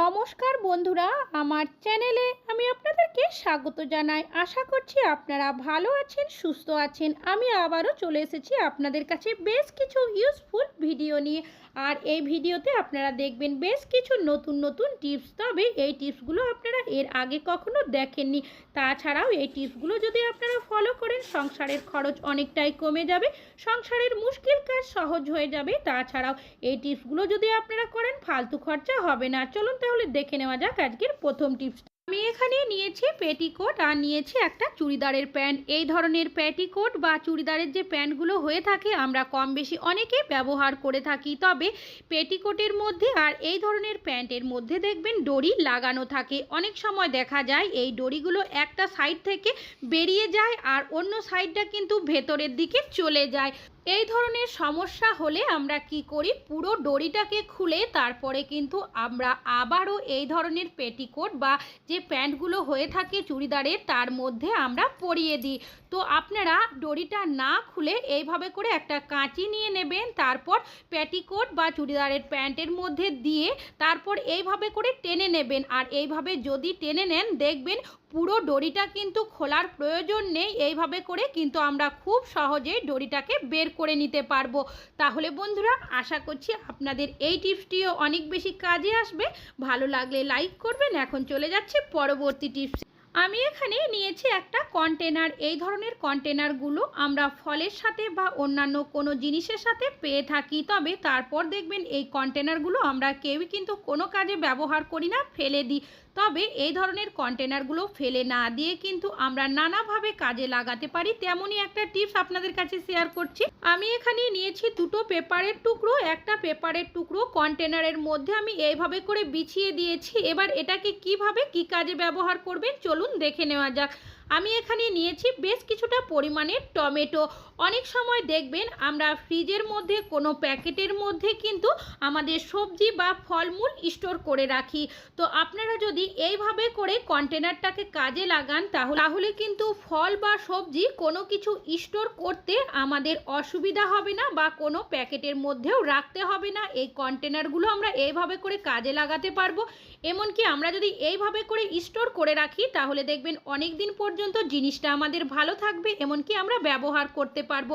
নমস্কার বন্ধুরা, আমার চ্যানেলে আমি আপনাদেরকে স্বাগত জানাই। আশা করছি আপনারা ভালো আছেন, সুস্থ আছেন। আমি আবারও চলে এসেছি আপনাদের কাছে বেশ কিছু ইউজফুল ভিডিও নিয়ে। আর এই ভিডিওতে আপনারা দেখবেন বেশ কিছু নতুন নতুন টিপস তবে এই টিপসগুলো আপনারা এর আগে কখনো দেখেননি। তাছাড়াও এই টিপসগুলো যদি আপনারা ফলো করেন, সংসারের খরচ অনেকটাই কমে যাবে, সংসারের মুশকিল কাজ সহজ হয়ে যাবে। তাছাড়াও এই টিপসগুলো যদি আপনারা করেন, ফালতু খরচা হবে না। চলুন তাহলে দেখে নেওয়া যাক আজকের প্রথম টিপস আমি এখানে নিয়েছি পেটিকোট আর নিয়েছি একটা চুড়িদারের প্যান্ট। এই ধরনের পেটিকোট বা চুড়িদারের যে প্যান্টগুলো হয়ে থাকে, আমরা কম বেশি অনেকে ব্যবহার করে থাকি। তবে পেটিকোটের মধ্যে আর এই ধরনের প্যান্টের মধ্যে দেখবেন দড়ি লাগানো থাকে। অনেক সময় দেখা যায় এই দড়িগুলো একটা সাইড থেকে বেরিয়ে যায় আর অন্য সাইডটা কিন্তু ভেতরের দিকে চলে যায়। এই ধরনের সমস্যা হলে আমরা কি করি? পুরো ডরিটাকে খুলে তারপরে কিন্তু আমরা আবারও এই ধরনের পেটিকোট বা যে প্যান্টগুলো হয়ে থাকে চুড়িদারের, তার মধ্যে আমরা পরিয়ে দিই। তো আপনারা দড়িটা না খুলে এইভাবে করে একটা কাঁচি নিয়ে নেবেন, তারপর প্যাটিকোট বা চুড়িদারের প্যান্টের মধ্যে দিয়ে তারপর এইভাবে করে টেনে নেবেন। আর এইভাবে যদি টেনে নেন, দেখবেন পুরো দড়িটা কিন্তু খোলার প্রয়োজন নেই। এইভাবে করে কিন্তু আমরা খুব সহজেই দড়িটাকে বের করে নিতে পারব। তাহলে বন্ধুরা, আশা করছি আপনাদের এই টিপসটিও অনেক বেশি কাজে আসবে। ভালো লাগলে লাইক করবেন। এখন চলে যাচ্ছে পরবর্তী টিপস। আমি এখানে নিয়েছি একটা কন্টেনার এই ধরনের কন্টেনারগুলো আমরা ফলের সাথে বা অন্যান্য কোনো জিনিসের সাথে পেয়ে থাকি। তবে তারপর দেখবেন এই কন্টেনারগুলো আমরা কেউই কিন্তু কোনো কাজে ব্যবহার করি না, ফেলে দিই। তবে এই ধরনের কন্টেনারগুলো ফেলে না দিয়ে কিন্তু আমরা নানাভাবে কাজে লাগাতে পারি তেমনই একটা টিপস আপনাদের কাছে শেয়ার করছি। আমি এখানে নিয়েছি দুটো পেপারের টুকরো, একটা পেপারের টুকরো কন্টেনারের মধ্যে আমি এইভাবে করে বিছিয়ে দিয়েছি। এবার এটাকে কীভাবে, কি কাজে ব্যবহার করবেন? চলুন দেখে নেওয়া যাক। আমি এখানে নিয়েছি বেশ কিছুটা পরিমাণের টমেটো। অনেক সময় দেখবেন আমরা ফ্রিজের মধ্যে, কোনো প্যাকেটের মধ্যে কিন্তু আমাদের সবজি বা ফলমূল স্টোর করে রাখি। তো আপনারা যদি এইভাবে করে কন্টেনারটাকে কাজে লাগান, তাহলে তাহলে কিন্তু ফল বা সবজি কোনো কিছু স্টোর করতে আমাদের অসুবিধা হবে না বা কোনো প্যাকেটের মধ্যেও রাখতে হবে না। এই কন্টেনারগুলো আমরা এইভাবে করে কাজে লাগাতে পারব। এমনকি আমরা যদি এইভাবে করে স্টোর করে রাখি, তাহলে দেখবেন অনেক দিন পর্যন্ত জিনিসটা আমাদের ভালো থাকবে, এমনকি আমরা ব্যবহার করতে পারব।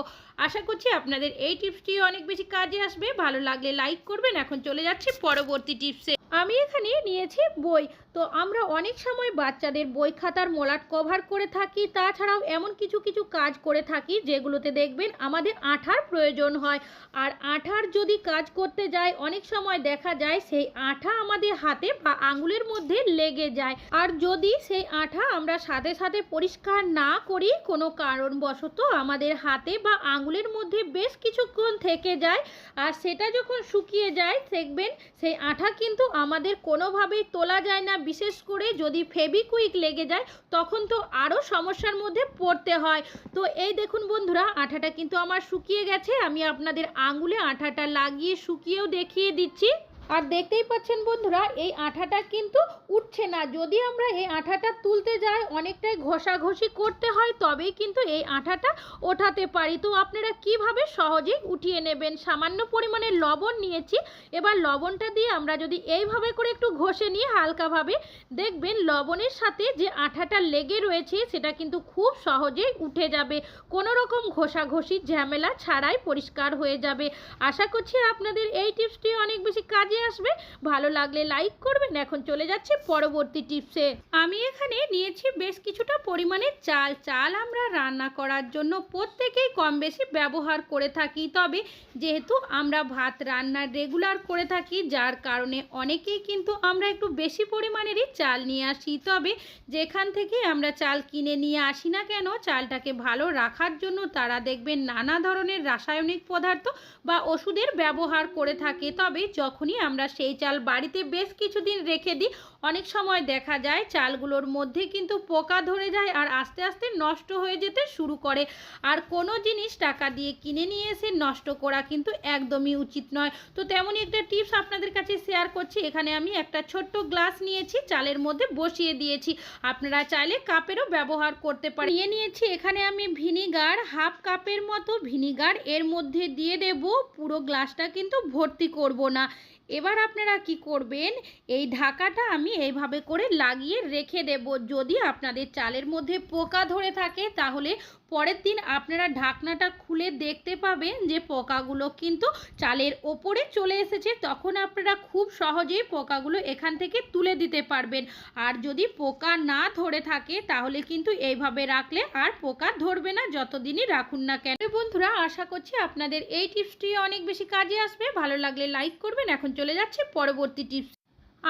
আশা করছি আপনাদের এই টিপসটি অনেক বেশি কাজে আসবে। ভালো লাগলে লাইক করবেন। এখন চলে যাচ্ছি পরবর্তী টিপসে। আমি এখানে নিয়েছি বই। তো আমরা অনেক সময় বাচ্চাদের বই খাতার মোলাট কভার করে থাকি, তাছাড়াও এমন কিছু কিছু কাজ করে থাকি, যেগুলোতে দেখবেন আমাদের আঠার প্রয়োজন হয়। আর আঠার যদি কাজ করতে যায়, অনেক সময় দেখা যায় সেই আঠা আমাদের হাতে বা আঙুলের মধ্যে লেগে যায়। আর যদি সেই আঠা আমরা সাথে সাথে পরিষ্কার না করি, কোনো কারণবশত আমাদের হাতে বা আঙুলের মধ্যে বেশ কিছুক্ষণ থেকে যায় আর সেটা যখন শুকিয়ে যায়, দেখবেন সেই আঠা কিন্তু আমাদের কোনোভাবেই তোলা যায় না। বিশেষ করে যদি ফেবিকুইক লেগে যায়, তখন তো আরও সমস্যার মধ্যে পড়তে হয়। তো এই দেখুন বন্ধুরা, আঠাটা কিন্তু আমার শুকিয়ে গেছে। আমি আপনাদের আঙুলে আঠাটা লাগিয়ে শুকিয়েও দেখিয়ে দিচ্ছি। আর দেখতেই পাচ্ছেন বন্ধুরা, এই আঠাটা কিন্তু উঠছে না। যদি আমরা এই আঠাটা তুলতে যাই, অনেকটাই ঘষাঘষি করতে হয়, তবেই কিন্তু এই আঠাটা ওঠাতে পারি। তো আপনারা কীভাবে সহজেই উঠিয়ে নেবেন? সামান্য পরিমাণে লবণ নিয়েছি। এবার লবণটা দিয়ে আমরা যদি এইভাবে করে একটু ঘষে নিয়ে হালকাভাবে দেখবেন, লবণের সাথে যে আঠাটা লেগে রয়েছে, সেটা কিন্তু খুব সহজেই উঠে যাবে। কোনো রকম ঘষাঘষি ঝামেলা ছাড়াই পরিষ্কার হয়ে যাবে। আশা করছি আপনাদের এই টিপসটি অনেক বেশি কাজে আসবে। ভালো লাগলে লাইক করবেন। এখন চলে যাচ্ছে পরবর্তী টিপসে আমি এখানে নিয়েছি বেশ কিছুটা পরিমাণে চাল। চাল আমরা রান্না করার জন্য প্রত্যেকেই কম বেশি ব্যবহার করে থাকি। তবে যেহেতু আমরা ভাত রান্নার রেগুলার করে থাকি, যার কারণে অনেকেই কিন্তু আমরা একটু বেশি পরিমাণেরই চাল নিয়ে আসি। তবে যেখান থেকে আমরা চাল কিনে নিয়ে আসি না কেন, চালটাকে ভালো রাখার জন্য তারা দেখবেন নানা ধরনের রাসায়নিক পদার্থ বা ওষুধের ব্যবহার করে থাকে। তবে যখনই আমরা সেই চাল বাড়িতে বেশ কিছুদিন রেখে দিই। অনেক সময় দেখা যায় চালগুলোর মধ্যে কিন্তু পোকা ধরে যায় আর আস্তে আস্তে নষ্ট হয়ে যেতে শুরু করে। আর কোনো জিনিস টাকা দিয়ে কিনে নিয়ে এসে নষ্ট করা কিন্তু একদমই উচিত নয়। তো তেমনই একটা টিপস আপনাদের কাছে শেয়ার করছি। এখানে আমি একটা ছোট্ট গ্লাস নিয়েছি, চালের মধ্যে বসিয়ে দিয়েছি। আপনারা চাইলে কাপেরও ব্যবহার করতে পারেন। নিয়ে নিয়েছি এখানে আমি ভিনিগার, হাফ কাপের মতো ভিনিগার। এর মধ্যে দিয়ে দেব, পুরো গ্লাসটা কিন্তু ভর্তি করব না। এবার আপনারা কি করবেন? এই ঢাকাটা আমি এইভাবে করে লাগিয়ে রেখে দেব। যদি আপনাদের চালের মধ্যে পোকা ধরে থাকে, তাহলে পরের দিন আপনারা ঢাকনাটা খুলে দেখতে পাবেন যে পোকাগুলো কিন্তু চালের ওপরে চলে এসেছে। তখন আপনারা খুব সহজেই পোকাগুলো এখান থেকে তুলে দিতে পারবেন। আর যদি পোকা না ধরে থাকে, তাহলে কিন্তু এইভাবে রাখলে আর পোকা ধরবে না, যতদিনই রাখুন না কেন। বন্ধুরা, আশা করছি আপনাদের এই টিপসটি অনেক বেশি কাজে আসবে। ভালো লাগলে লাইক করবেন। এখন চলে যাচ্ছে পরবর্তী টিপস।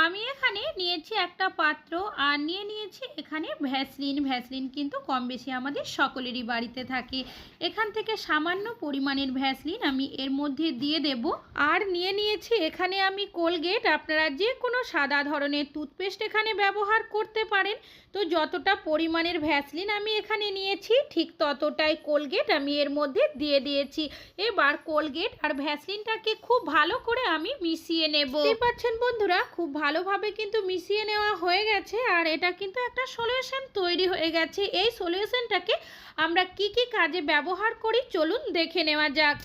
আমি এখানে নিয়েছি একটা পাত্র আর নিয়ে নিয়েছি এখানে ভ্যাসলিন। ভ্যাসলিন কিন্তু কম বেশি আমাদের সকলেরই বাড়িতে থাকে। এখান থেকে সামান্য পরিমাণের ভ্যাসলিন আমি এর মধ্যে দিয়ে দেব। আর নিয়ে নিয়েছি এখানে আমি কোলগেট। আপনারা যে কোনো সাদা ধরনের টুথপেস্ট এখানে ব্যবহার করতে পারেন। তো যতটা পরিমাণের ভ্যাসলিন আমি এখানে নিয়েছি, ঠিক ততটাই কোলগেট আমি এর মধ্যে দিয়ে দিয়েছি। এবার কোলগেট আর ভ্যাসলিনটাকে খুব ভালো করে আমি মিশিয়ে নেব। পাচ্ছেন বন্ধুরা, খুব ভালোভাবে কিন্তু মিশিয়ে নেওয়া হয়ে গেছে আর এটা কিন্তু একটা সলিউশন তৈরি হয়ে গেছে। এই সলিউশনটাকে আমরা কি কি কাজে ব্যবহার করি চলুন দেখে নেওয়া যাক।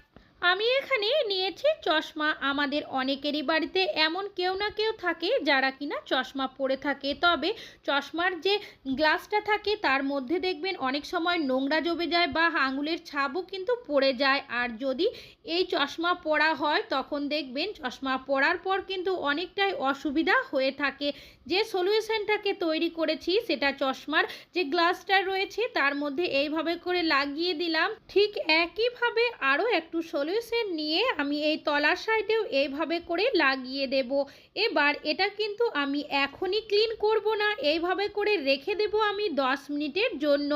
আমি এখানে নিয়েছি চশমা। আমাদের অনেকেরই বাড়িতে এমন কেউ না কেউ থাকে যারা কিনা চশমা পরে থাকে। তবে চশমার যে গ্লাসটা থাকে তার মধ্যে দেখবেন অনেক সময় নোংরা জমে যায় বা আঙুলের ছাপও কিন্তু পড়ে যায়। আর যদি এই চশমা পরা হয় তখন দেখবেন চশমা পরার পর কিন্তু অনেকটাই অসুবিধা হয়ে থাকে। যে সলিউশনটাকে তৈরি করেছি সেটা চশমার যে গ্লাসটা রয়েছে তার মধ্যে এইভাবে করে লাগিয়ে দিলাম। ঠিক একইভাবে আরও একটু সলিউশন নিয়ে আমি এই তলার সাইডেও এইভাবে করে লাগিয়ে দেব। এবার এটা কিন্তু আমি এখনই ক্লিন করব না, এইভাবে করে রেখে দেব আমি দশ মিনিটের জন্য।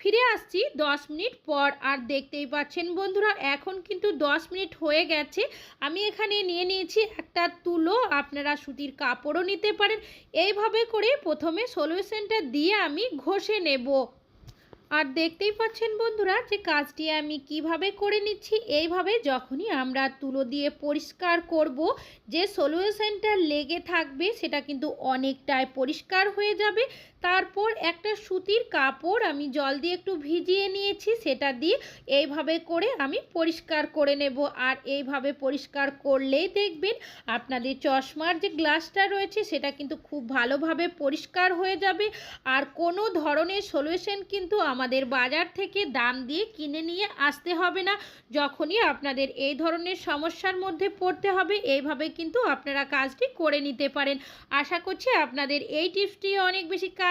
ফিরে আসছি দশ মিনিট পর, আর দেখতেই পাচ্ছেন বন্ধুরা, এখন কিন্তু দশ মিনিট হয়ে গেছে। আমি এখানে নিয়ে নিয়েছি একটা তুলো, আপনারা সুতির কাপড়ও নিতে পারেন। এইভাবে করে প্রথমে সলিউশনটা দিয়ে আমি ঘষে নেব। আর দেখতেই পাচ্ছেন বন্ধুরা যে কাজটি আমি কীভাবে করে নিচ্ছি, এইভাবে যখনই আমরা তুলো দিয়ে পরিষ্কার করব, যে সলিউশনটা লেগে থাকবে সেটা কিন্তু অনেকটাই পরিষ্কার হয়ে যাবে। তারপর একটা সুতির কাপড় আমি জল দিয়ে একটু ভিজিয়ে নিয়েছি, সেটা দিয়ে এইভাবে করে আমি পরিষ্কার করে নেব। আর এইভাবে পরিষ্কার করলেই দেখবেন আপনাদের চশমার যে গ্লাসটা রয়েছে, সেটা কিন্তু খুব ভালোভাবে পরিষ্কার হয়ে যাবে। আর কোনো ধরনের সলিউশন কিন্তু আমাদের বাজার থেকে দাম দিয়ে কিনে নিয়ে আসতে হবে না। যখনই আপনাদের এই ধরনের সমস্যার মধ্যে পড়তে হবে, এইভাবে কিন্তু আপনারা কাজটি করে নিতে পারেন। আশা করছি আপনাদের এই টিপসটি অনেক বেশি কাজে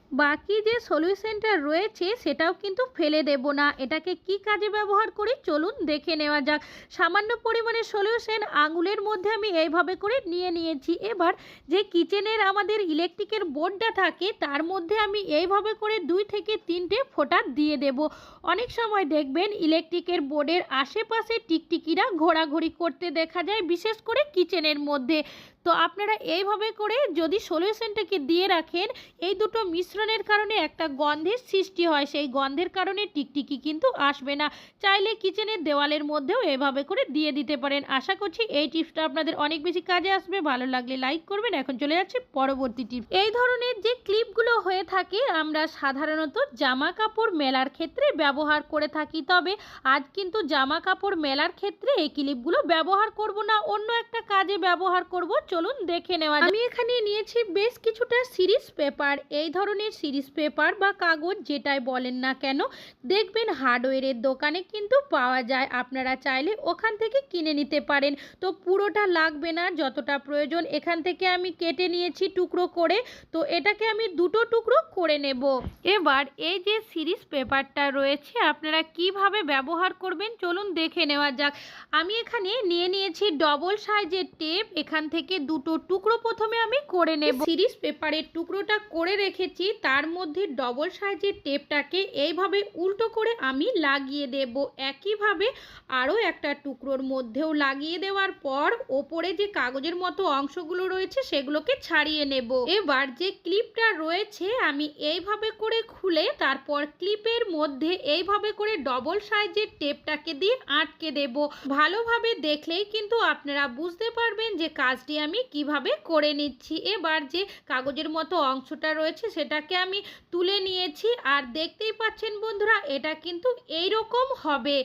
বাকি যে সলিউশনটা রয়েছে, সেটাও কিন্তু ফেলে দেব না। এটাকে কি কাজে ব্যবহার করি? চলুন দেখে নেওয়া যাক। সামান্য পরিমাণে সলিউশন আঙুলের মধ্যে আমি এইভাবে করে নিয়ে নিয়েছি। এবার যে কিচেনের আমাদের ইলেকট্রিকের বোর্ডটা থাকে, তার মধ্যে আমি এইভাবে করে দুই থেকে তিনটে ফোঁটা দিয়ে দেব। অনেক সময় দেখবেন ইলেকট্রিকের বোর্ডের আশেপাশে টিকটিকিরা ঘোরাঘুরি করতে দেখা যায়, বিশেষ করে কিচেনের মধ্যে। তো আপনারা এইভাবে করে যদি সলিউশনটাকে দিয়ে রাখেন, এই দুটো মিশ্রণের কারণে একটা গন্ধের সৃষ্টি হয়। সেই গন্ধের কারণে টিকটিকি কিন্তু আসবে না। চাইলে কিচেনের দেওয়ালের মধ্যেও এভাবে করে দিয়ে দিতে পারেন। আশা করছি এই টিপসটা আপনাদের অনেক বেশি কাজে আসবে। ভালো লাগলে লাইক করবেন। এখন চলে যাচ্ছে পরবর্তী টিপ এই ধরনের যে ক্লিপগুলো হয়ে থাকে, আমরা সাধারণত জামা কাপড় মেলার ক্ষেত্রে ব্যবহার করে থাকি। তবে আজ কিন্তু জামা কাপড় মেলার ক্ষেত্রে এই ক্লিপগুলো ব্যবহার করব না। অন্য একটা কাজে ব্যবহার করব। চলুন দেখে নেওয়া আমি এখানে নিয়েছি বেশ কিছুটা সিরিজ পেপার। এই ধরনের সিরিজ পেপার বা কাগজ যেটাই বলেন না কেন, দেখবেন হার্ডওয়্যারের দোকানে কিন্তু পাওয়া যায়। আপনারা চাইলে ওখান থেকে কিনে নিতে পারেন। তো পুরোটা লাগবে না, যতটা প্রয়োজন। এখান থেকে আমি কেটে নিয়েছি টুকরো করে। তো এটাকে আমি দুটো টুকরো করে নেব। এবার এই যে সিরিজ পেপারটা রয়েছে, আপনারা কীভাবে ব্যবহার করবেন চলুন দেখে নেওয়া যাক। আমি এখানে নিয়ে নিয়েছি ডবল সাইজের টেপ। এখান থেকে দুটো টুকরো প্রথমে আমি করে নেব। সিরিজ পেপারের টুকরোটা করে রেখেছি, তার মধ্যে ডবল সাইজের টেপটাকে এইভাবে উল্টো করে আমি লাগিয়ে দেব। একইভাবে আরও একটা টুকরোর মধ্যেও লাগিয়ে দেওয়ার পর ওপরে যে কাগজের মতো অংশগুলো রয়েছে, সেগুলোকে ছাড়িয়ে নেব। এবার যে ক্লিপটা রয়েছে, আমি এইভাবে করে খুলে তারপর ক্লিপের মধ্যে এইভাবে করে ডবল সাইজের টেপটাকে দিয়ে আটকে দেব। ভালোভাবে দেখলেই কিন্তু আপনারা বুঝতে পারবেন যে কাজটি আমি কীভাবে করে নিচ্ছি? এবার যে কাগজের মতো অংশটা রয়েছে সেটাকে আমি তুলে নিয়েছি। আর দেখতেই পাচ্ছেন বন্ধুরা, এটা কিন্তু এই রকম হবে।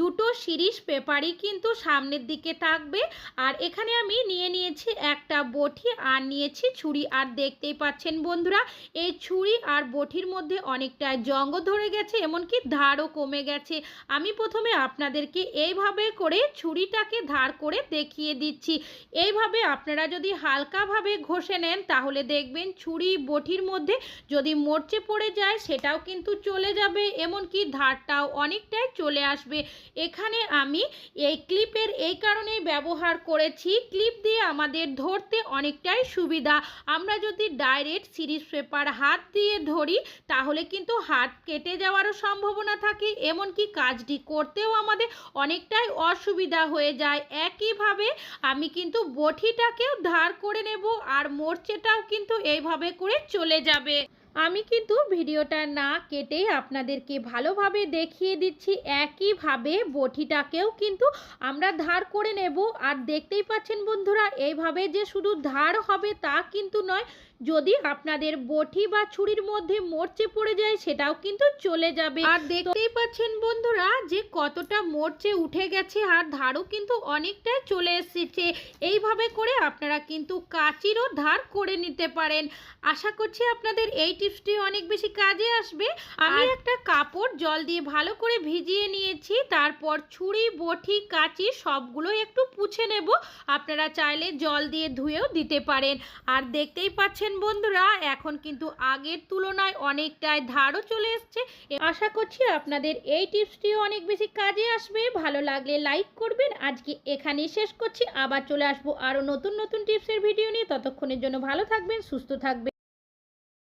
দুটো সিরিজ পেপারই কিন্তু সামনের দিকে থাকবে। আর এখানে আমি নিয়ে নিয়েছি একটা বটি আর নিয়েছি ছুরি। আর দেখতেই পাচ্ছেন বন্ধুরা, এই ছুরি আর বটির মধ্যে অনেকটা জঙ্গ ধরে গেছে, এমনকি ধারও কমে গেছে। আমি প্রথমে আপনাদেরকে এইভাবে করে ছুরিটাকে ধার করে দেখিয়ে দিচ্ছি। এইভাবে আপনারা যদি হালকাভাবে ঘষে নেন, তাহলে দেখবেন ছুরি বটির মধ্যে যদি মরচে পড়ে যায়, সেটাও কিন্তু চলে যাবে, এমনকি ধারটাও অনেকটাই চলে আসবে। এখানে আমি এই ক্লিপের এই কারণেই ব্যবহার করেছি। ক্লিপ দিয়ে আমাদের ধরতে অনেকটাই সুবিধা। আমরা যদি ডাইরেক্ট সিরিজ পেপার হাত দিয়ে ধরি, তাহলে কিন্তু হাত কেটে যাওয়ারও সম্ভাবনা থাকে, এমনকি কাজটি করতেও আমাদের অনেকটাই অসুবিধা হয়ে যায়। একইভাবে আমি কিন্তু বটিটাকেও ধার করে নেব, আর মোর্চেটাও কিন্তু এইভাবে করে চলে যাবে। আমি কিন্তু ভিডিওটা না কেটেই আপনাদেরকে ভালোভাবে দেখিয়ে দিচ্ছি, একইভাবে বটিটাকেও কিন্তু আমরা ধার করে নেব। আর দেখতেই পাচ্ছেন বন্ধুরা, এইভাবে যে শুধু ধার হবে তা কিন্তু নয় যদি আপনাদের বটি বা ছুরির মধ্যে মরচে পড়ে যায় সেটাও কিন্তু চলে যাবে। আর দেখতেই পাচ্ছেন বন্ধুরা যে কতটা মরচে উঠে গেছে আর ধারও কিন্তু অনেকটাই চলে এসেছে। এইভাবে করে আপনারা কিন্তু কাচিরও ধার করে নিতে পারেন। আশা করছি আপনাদের এই টিপসটি অনেক বেশি কাজে আসবে। আমি একটা কাপড় জল দিয়ে ভালো করে ভিজিয়ে নিয়েছি তারপর ছুরি বটি কাচি সবগুলো একটু পুছে নেব। আপনারা চাইলে জল দিয়ে ধুয়েও দিতে পারেন। আর দেখতেই পাচ্ছেন বন্ধুরা, এখন কিন্তু আগের তুলনায় অনেকটাই ধারও চলে এসছে। আশা করছি আপনাদের এই টিপসটিও অনেক বেশি কাজে আসবে। ভালো লাগলে লাইক করবেন। আজকে এখানেই শেষ করছি। আবার চলে আসব আরও নতুন নতুন টিপসের ভিডিও নিয়ে। ততক্ষণের জন্য ভালো থাকবেন, সুস্থ থাকবেন।